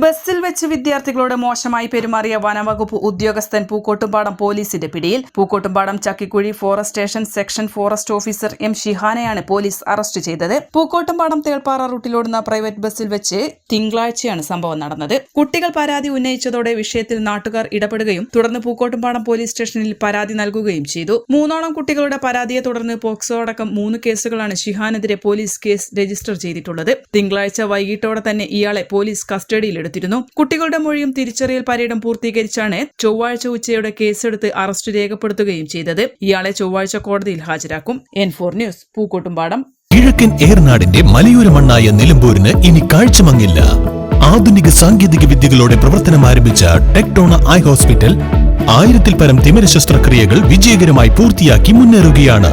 ബസ്സിൽ വെച്ച് വിദ്യാർത്ഥികളോട് മോശമായി പെരുമാറിയ വനവകുപ്പ് ഉദ്യോഗസ്ഥൻ പൂക്കോട്ടുംപാടം പോലീസിന്റെ പിടിയിൽ. Pookkottumpadam Chakkikuzhi forest station section forest officer M ഷിഹാനയാണ് police arrest ചെയ്തത്. പൂക്കോട്ടുംപാടം തേൾപ്പാറ റൂട്ടിലോടുന്ന പ്രൈവറ്റ് ബസ്സിൽ വെച്ച് തിങ്കളാഴ്ചയാണ് സംഭവം നടന്നത്. കുട്ടികൾ പരാതി ഉന്നയിച്ചതോടെ വിഷയത്തിൽ നാട്ടുകാർ ഇടപെടുകയും തുടർന്ന് പൂക്കോട്ടുംപാടം പോലീസ് സ്റ്റേഷനിൽ പരാതി നൽകുകയും ചെയ്തു. മൂന്നോളം കുട്ടികളുടെ പരാതിയെ തുടർന്ന് പോക്സോ അടക്കം മൂന്ന് കേസുകളാണ് ഷിഹാനെതിരെ പോലീസ് കേസ് രജിസ്റ്റർ ചെയ്തിട്ടുള്ളത്. തിങ്കളാഴ്ച വൈകിട്ടോടെ തന്നെ ഇയാളെ പോലീസ് കസ്റ്റഡിയിലെടുത്തിരുന്നു കുട്ടികളുടെ മൊഴിയും തിരിച്ചറിയൽ പരേഡും പൂർത്തീകരിച്ചാണ് ചൊവ്വാഴ്ച ഉച്ചയോടെ കേസെടുത്ത് അറസ്റ്റ് രേഖപ്പെടുത്തുകയും ചെയ്തത്. ഇയാളെ ചൊവ്വാഴ്ച കോടതിയിൽ ഹാജരാക്കും. N four news Pookkottumpadam. കിഴക്കൻ ഏർനാടിന്റെ മലയോര മണ്ണായ നിലമ്പൂരിന് ഇനി കാഴ്ചമങ്ങില്ല. ആധുനിക സാങ്കേതിക വിദ്യകളോടെ പ്രവർത്തനം ആരംഭിച്ച ടെക്ടോണ ഐ ഹോസ്പിറ്റൽ ആയിരത്തിൽ പരം തിമിര ശസ്ത്രക്രിയകൾ വിജയകരമായി പൂർത്തിയാക്കി മുന്നേറുകയാണ്.